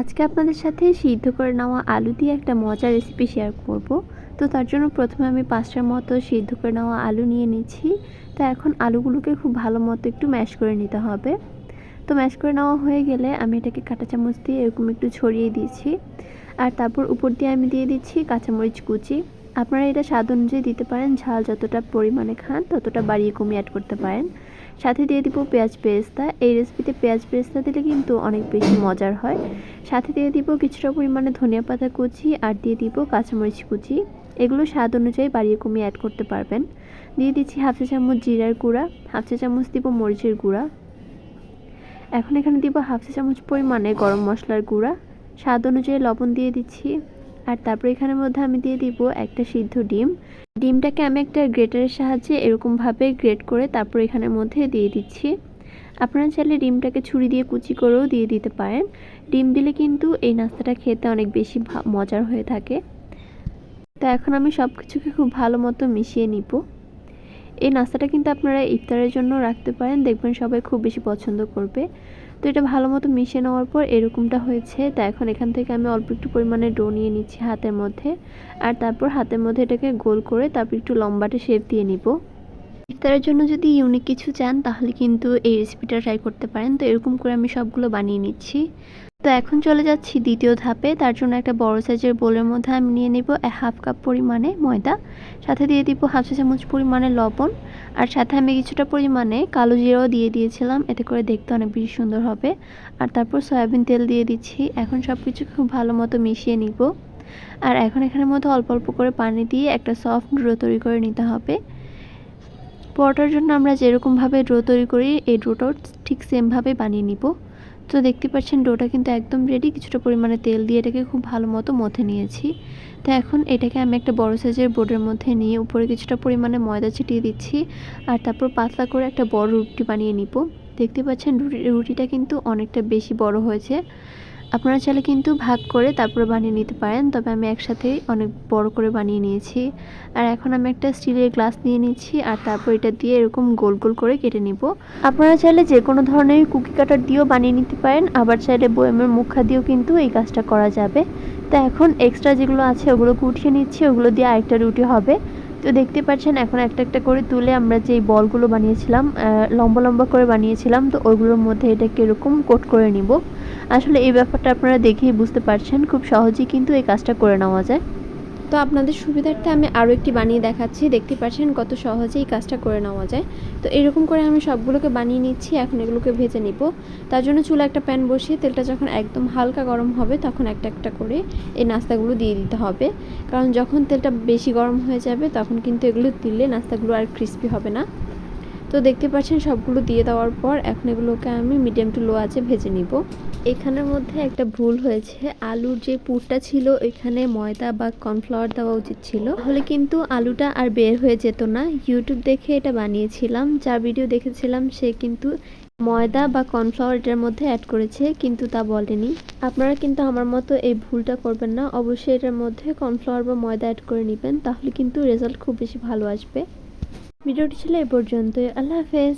আজকে আপনাদের সাথে সিদ্ধ করে নেওয়া আলু দিয়ে একটা মজার রেসিপি শেয়ার করব। তো তার জন্য প্রথমে আমি পাঁচটার মতো সিদ্ধ করে নেওয়া আলু নিয়ে নিচ্ছি। তো এখন আলুগুলোকে খুব ভালো মতো একটু ম্যাশ করে নিতে হবে। তো ম্যাশ করে নেওয়া হয়ে গেলে আমি এটাকে কাঁটা চামচ দিয়ে এরকম একটু ছড়িয়ে দিয়েছি আর তারপর উপর দিয়ে আমি দিয়ে দিচ্ছি কাঁচামরিচ কুচি। আপনারা এটা স্বাদ অনুযায়ী দিতে পারেন, ঝাল যতটা পরিমাণে খান ততটা বাড়িয়ে কমিয়ে অ্যাড করতে পারেন। সাথে দিয়ে দিব পেঁয়াজ পেস্তা এই রেসিপিতে পেঁয়াজ পেস্তা দিলে কিন্তু অনেক বেশি মজার হয়। সাথে দিয়ে দিব কিছুটা পরিমাণে ধনিয়া পাতা কুচি আর দিয়ে দিব কাঁচামরিচ কুচি। এগুলো স্বাদ অনুযায়ী বাড়িয়ে কমিয়ে অ্যাড করতে পারবেন। দিয়ে দিচ্ছি হাফ চা চামচ জিরার গুঁড়া, হাফ চা চামচ দিব মরিচের গুঁড়া। এখন এখানে দিব হাফ চা চামচ পরিমাণে গরম মশলার গুঁড়া। স্বাদ অনুযায়ী লবণ দিয়ে দিচ্ছি। আর তারপর এখানের মধ্যে আমি দিয়ে দিব একটা সিদ্ধ ডিম। ডিমটাকে আমি একটা গ্রেটারের সাহায্যে এরকমভাবে গ্রেট করে তারপর এখানের মধ্যে দিয়ে দিচ্ছি। আপনারা চাইলে ডিমটাকে ছুরি দিয়ে কুচি করেও দিয়ে দিতে পারেন। ডিম দিলে কিন্তু এই নাস্তাটা খেতে অনেক বেশি মজার হয়ে থাকে। তো এখন আমি সব কিছুকে খুব ভালো মতো মিশিয়ে নিব। এই নাস্তাটা কিন্তু আপনারা ইফতারের জন্য রাখতে পারেন, দেখবেন সবাই খুব বেশি পছন্দ করবে। তো এটা ভালো মতো মিশিয়ে নেওয়ার পর এরকমটা হয়েছে। তা এখন এখান থেকে আমি অল্প একটু পরিমাণে ডো নিয়ে নিচ্ছি হাতের মধ্যে। আর তারপর হাতের মধ্যে এটাকে গোল করে তারপর একটু লম্বাটে শেপ দিয়ে নিব। ইফতারের জন্য যদি ইউনিক কিছু চান, তাহলে কিন্তু এই রেসিপিটা ট্রাই করতে পারেন। তো এরকম করে আমি সবগুলো বানিয়ে নিচ্ছি। তো এখন চলে যাচ্ছি দ্বিতীয় ধাপে। তার জন্য একটা বড় সাইজের বোলের মধ্যে আমি নিয়ে নেব হাফ কাপ পরিমাণে ময়দা। সাথে দিয়ে দিব হাফ চা চামচ পরিমাণে লবণ। আর সাথে আমি কিছুটা পরিমাণে কালো জিরাও দিয়ে দিয়েছিলাম। এতে করে দেখতে অনেক বেশি সুন্দর হবে। আর তারপর সয়াবিন তেল দিয়ে দিচ্ছি। এখন সব কিছু খুব ভালো মতো মিশিয়ে নিব। আর এখন এখানের মধ্যে অল্প অল্প করে পানি দিয়ে একটা সফট ড্রো তৈরি করে নিতে হবে। পরোটার জন্য আমরা যেরকমভাবে ড্রো তৈরি করি, এই ড্রোটাও ঠিক সেমভাবে বানিয়ে নিব। তো দেখতে পাচ্ছেন ডোটা কিন্তু একদম রেডি কিছুটা পরিমাণে তেল দিয়ে এটাকে খুব ভালো মতো মথে নিয়েছি। তো এখন এটাকে আমি একটা বড় সাইজের বোর্ডের মধ্যে নিয়ে উপরে কিছুটা পরিমাণে ময়দা ছিটিয়ে দিচ্ছি আর তারপর পাতলা করে একটা বড় রুটি বানিয়ে নিব। দেখতে পাচ্ছেন রুটিটা কিন্তু অনেকটা বেশি বড় হয়েছে। আপনারা চাইলে কিন্তু ভাগ করে তারপরে বানিয়ে নিতে পারেন, তবে আমি একসাথেই অনেক বড় করে বানিয়ে নিয়েছি। আর এখন আমি একটা স্টিলের গ্লাস নিয়ে নিচ্ছি, আর তারপর এটা দিয়ে এরকম গোল গোল করে কেটে নিব। আপনারা চাইলে যে কোনো ধরনের কুকি কাটার দিয়েও বানিয়ে নিতে পারেন, আবার চাইলে বয়ামের মুখা দিয়েও কিন্তু এই কাজটা করা যাবে। তো এখন এক্সট্রা যেগুলো আছে ওগুলো কুটিয়ে নিচ্ছি, ওগুলো দিয়ে আরেকটা রুটি হবে। তো দেখতে পাচ্ছেন, এখন একটা একটা করে তুলে আমরা যেই বলগুলো বানিয়েছিলাম লম্বা লম্বা করে বানিয়েছিলাম, তো ওইগুলোর মধ্যে এটাকে এরকম কোট করে নিব। আসলে এই ব্যাপারটা আপনারা দেখেই বুঝতে পারছেন, খুব সহজেই কিন্তু এই কাজটা করে নেওয়া যায়। তো আপনাদের সুবিধার্থে আমি আরও একটি বানিয়ে দেখাচ্ছি। দেখতে পাচ্ছেন কত সহজে এই কাজটা করে নেওয়া যায়। তো এরকম করে আমি সবগুলোকে বানিয়ে নিচ্ছি, এখন এগুলোকে ভেজে নিব। তার জন্য চুলা একটা প্যান বসিয়ে তেলটা যখন একদম হালকা গরম হবে, তখন একটা একটা করে এই নাস্তাগুলো দিয়ে দিতে হবে। কারণ যখন তেলটা বেশি গরম হয়ে যাবে, তখন কিন্তু এগুলো দিলে নাস্তাগুলো আর ক্রিস্পি হবে না। তো দেখতে পাচ্ছেন, সবগুলো দিয়ে দেওয়ার পর এখন এগুলোকে আমি মিডিয়াম টু লো আছে ভেজে নিব। এখানের মধ্যে একটা ভুল হয়েছে। আলুর যে পুরটা ছিল, এখানে ময়দা বা কর্নফ্লাওয়ার দেওয়া উচিত ছিল। তাহলে কিন্তু আলুটা আর বের হয়ে যেত না। ইউটিউব দেখে এটা বানিয়েছিলাম। যা ভিডিও দেখেছিলাম, সে কিন্তু ময়দা বা কর্নফ্লাওয়ার এটার মধ্যে অ্যাড করেছে, কিন্তু তা বলেনি। আপনারা কিন্তু আমার মতো এই ভুলটা করবেন না। অবশ্যই এটার মধ্যে কর্নফ্লাওয়ার বা ময়দা অ্যাড করে নেবেন, তাহলে কিন্তু রেজাল্ট খুব বেশি ভালো আসবে। ভিডিওটি ছিল এ পর্যন্তই। আল্লাহ হাফেজ।